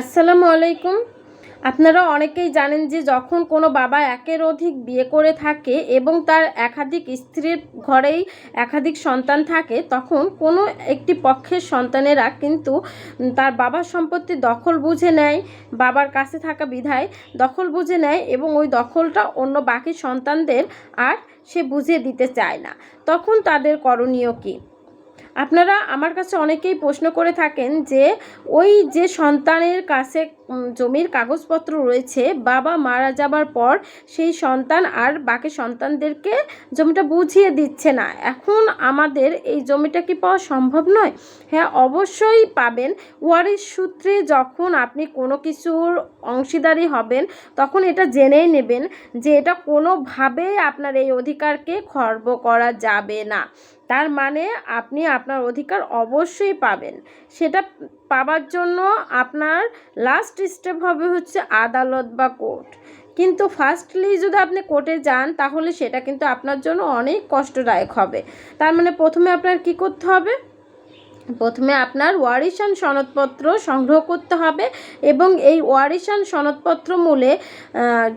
আসসালামু আলাইকুম। আপনারা অনেকেই জানেন যে যখন কোনো বাবা একের অধিক বিয়ে করে থাকে এবং তার একাধিক স্ত্রীর ঘরেই একাধিক সন্তান থাকে, তখন কোনো একটি পক্ষের সন্তানেরা কিন্তু তার বাবার সম্পত্তি দখল বুঝে নেয়, বাবার কাছে থাকা বিধায় দখল বুঝে নেয় এবং ওই দখলটা অন্য বাকি সন্তানদের আর সে বুঝিয়ে দিতে চায় না। তখন তাদের করণীয় কী? আপনারা আমার কাছে অনেকেই প্রশ্ন করে থাকেন যে ওই যে সন্তানের কাছে জমির কাগজপত্র রয়েছে, বাবা মারা যাবার পর সেই সন্তান আর বাকি সন্তানদেরকে জমিটা বুঝিয়ে দিচ্ছে না। এখন আমাদের এই জমিটা কি পাওয়া সম্ভব নয়? হ্যাঁ অবশ্যই পাবেন। ওয়ারিশ সূত্রে যখন আপনি কোনো কিছুর অংশীদারি হবেন, তখন এটা জেনেই নেবেন যে এটা কোনোভাবেই আপনার এই অধিকারকে খর্ব করা যাবে না। তার মানে আপনি আপনার অধিকার অবশ্যই পাবেন। সেটা পাবার জন্য আপনার লাস্ট স্টেপ হবে হচ্ছে আদালত বা কোর্ট। কিন্তু ফার্স্টলি যদি আপনি কোর্টে যান, তাহলে সেটা কিন্তু আপনার জন্য অনেক কষ্টদায়ক হবে। তার মানে প্রথমে আপনার কি করতে হবে? প্রথমে আপনার ওয়ারিশান সনদপত্র সংগ্রহ করতে হবে এবং এই ওয়ারিশান সনদপত্র মূলে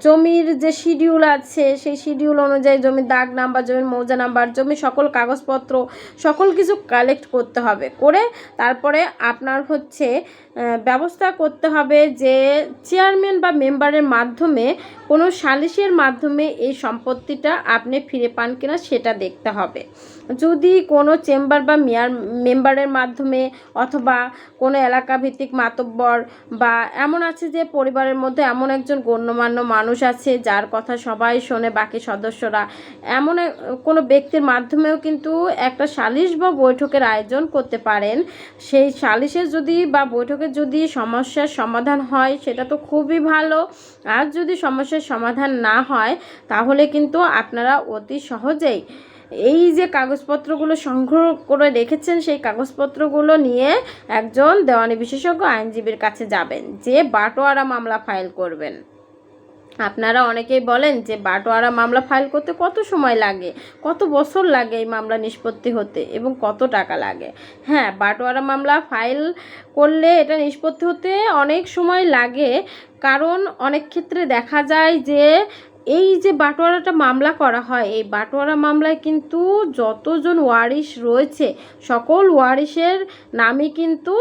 জমির যে শিডিউল আছে, সেই শিডিউল অনুযায়ী জমির দাগ নাম্বার, জমির মৌজা নাম্বার, জমির সকল কাগজপত্র, সকল কিছু কালেক্ট করতে হবে। করে তারপরে আপনার হচ্ছে ব্যবস্থা করতে হবে যে চেয়ারম্যান বা মেম্বারের মাধ্যমে, কোনো সালিশের মাধ্যমে এই সম্পত্তিটা আপনি ফিরে পান কিনা সেটা দেখতে হবে। যদি কোনো চেম্বার বা মেয়ার মেম্বারের মাধ্যমে অথবা কোনো এলাকা ভিত্তিক মাতব্বর বা এমন আছে যে পরিবারের মধ্যে এমন একজন গণ্যমান্য মানুষ আছে যার কথা সবাই শোনে বাকি সদস্যরা। এমন কোনো ব্যক্তির মাধ্যমেও কিন্তু একটা সালিশ বা বৈঠকের আয়োজন করতে পারেন। সেই সালিশের যদি বা বৈঠকের যদি সমস্যার সমাধান হয়, সেটা তো খুবই ভালো। আর যদি সমস্যার সমাধান না হয়, তাহলে কিন্তু আপনারা অতি সহজেই এই যে কাগজপত্রগুলো সংগ্রহ করে রেখেছেন, সেই কাগজপত্রগুলো নিয়ে একজন দেওয়ানি বিশেষজ্ঞ আইনজীবীর কাছে যাবেন, যে বাটোয়ারা মামলা ফাইল করবেন। আপনারা অনেকেই বলেন যে বাটোয়ারা মামলা ফাইল করতে কত সময় লাগে, কত বছর লাগে এই মামলা নিষ্পত্তি হতে এবং কত টাকা লাগে। হ্যাঁ বাটোয়ারা মামলা ফাইল করলে এটা নিষ্পত্তি হতে অনেক সময় লাগে, কারণ অনেক ক্ষেত্রে দেখা যায় যে এই যে বাটোয়ারাটা মামলা করা হয়, এই বাটোয়ারা মামলায় কিন্তু যতজন ওয়ারিশ রয়েছে, সকল ওয়ারিশের নামই কিন্তু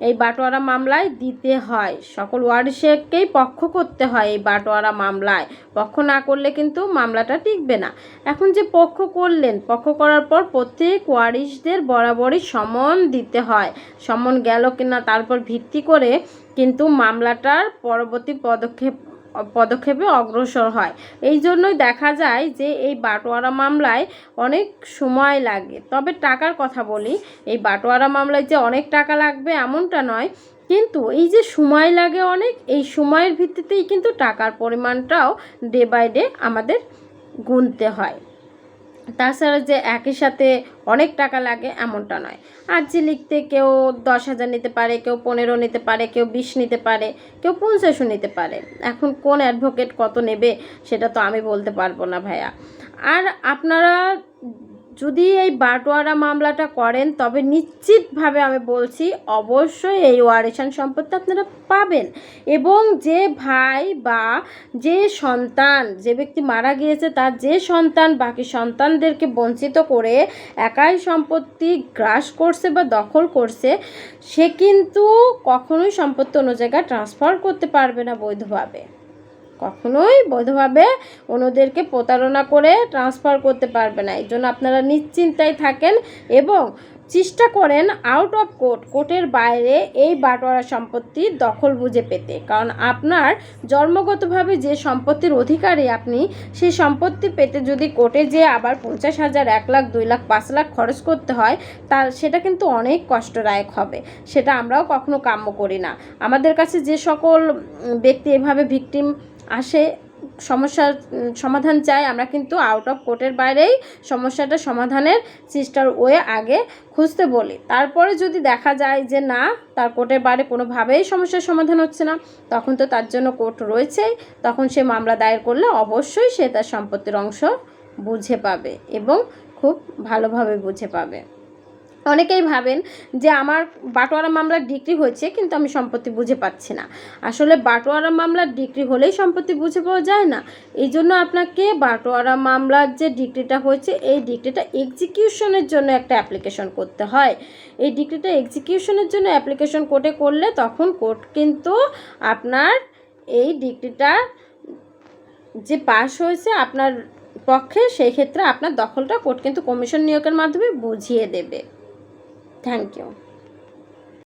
এই বাটোয়ারা মামলায় দিতে হয়। সকল ওয়ারিশকেই পক্ষ করতে হয় এই বাটোয়ারা মামলায়। পক্ষ না করলে কিন্তু মামলাটা টিকবে না। এখন যে পক্ষ করলেন, পক্ষ করার পর প্রত্যেক ওয়ারিশদের বরাবরই সমন দিতে হয়। সমন গেল কিনা তারপর ভিত্তি করে কিন্তু মামলাটার পরবর্তী পদক্ষেপ পদক্ষেপে অগ্রসর হয়। এই জন্যই দেখা যায় যে এই বাটোয়ারা মামলায় অনেক সময় লাগে। তবে টাকার কথা বলি, এই বাটোয়ারা মামলায় যে অনেক টাকা লাগবে এমনটা নয়, কিন্তু এই যে সময় লাগে অনেক, এই সময়ের ভিত্তিতেই কিন্তু টাকার পরিমাণটাও ডে বাই ডে আমাদের গুনতে হয়। তাছাড়া যে একই সাথে অনেক টাকা লাগে এমনটা নয়। আর্জি লিখতে কেউ দশ হাজার নিতে পারে, কেউ পনেরো নিতে পারে, কেউ বিশ নিতে পারে, কেউ পঞ্চাশও নিতে পারে। এখন কোন অ্যাডভোকেট কত নেবে সেটা তো আমি বলতে পারব না ভাইয়া। আর আপনারা যদি এই বাটোয়ারা মামলাটা করেন, তবে নিশ্চিতভাবে আমি বলছি অবশ্যই এই ওয়ারিশান সম্পত্তি আপনারা পাবেন। এবং যে ভাই বা যে সন্তান, যে ব্যক্তি মারা গিয়েছে, তার যে সন্তান, বাকি সন্তানদেরকে বঞ্চিত করে একাই সম্পত্তি গ্রাস করছে বা দখল করছে, সে কিন্তু কখনোই সম্পত্তি অন্য জায়গায় ট্রান্সফার করতে পারবে না বৈধভাবে। কখনোই বৈধভাবে অন্যদেরকে প্রতারণা করে ট্রান্সফার করতে পারবে না। এই জন্য আপনারা নিশ্চিন্তায় থাকেন এবং চেষ্টা করেন আউট অফ কোর্ট কোর্টের বাইরে এই বাটোয়ারা সম্পত্তি দখল বুঝে পেতে। কারণ আপনার জন্মগতভাবে যে সম্পত্তির অধিকারী আপনি, সেই সম্পত্তি পেতে যদি কোর্টে যেয়ে আবার পঞ্চাশ হাজার, এক লাখ, দুই লাখ, পাঁচ লাখ খরচ করতে হয়, তা সেটা কিন্তু অনেক কষ্টদায়ক হবে। সেটা আমরাও কখনো কাম্য করি না। আমাদের কাছে যে সকল ব্যক্তি এভাবে ভিকটিম আসে, সমস্যার সমাধান চাই, আমরা কিন্তু আউট অফ কোর্টের বাইরেই সমস্যাটা সমাধানের চেষ্টার ওয়ে আগে খুঁজতে বলি। তারপরে যদি দেখা যায় যে না, তার কোর্টের বাইরে কোনোভাবেই সমস্যার সমাধান হচ্ছে না, তখন তো তার জন্য কোর্ট রয়েছেই, তখন সে মামলা দায়ের করলে অবশ্যই সে তার সম্পত্তির অংশ বুঝে পাবে এবং খুব ভালোভাবে বুঝে পাবে। অনেকেই ভাবেন যে আমার বাটোয়ারা মামলার ডিগ্রি হয়েছে, কিন্তু আমি সম্পত্তি বুঝে পাচ্ছি না। আসলে বাটোয়ারা মামলার ডিগ্রি হলেই সম্পত্তি বুঝে পাওয়া যায় না। এই জন্য আপনাকে বাটোয়ারা মামলার যে ডিগ্রিটা হয়েছে, এই ডিগ্রিটা এক্সিকিউশনের জন্য একটা অ্যাপ্লিকেশন করতে হয়। এই ডিগ্রিটা এক্সিকিউশনের জন্য অ্যাপ্লিকেশন কোর্টে করলে তখন কোর্ট কিন্তু আপনার এই ডিগ্রিটা যে পাস হয়েছে আপনার পক্ষে, সেই ক্ষেত্রে আপনার দখলটা কোর্ট কিন্তু কমিশন নিয়োগের মাধ্যমে বুঝিয়ে দেবে। Thank you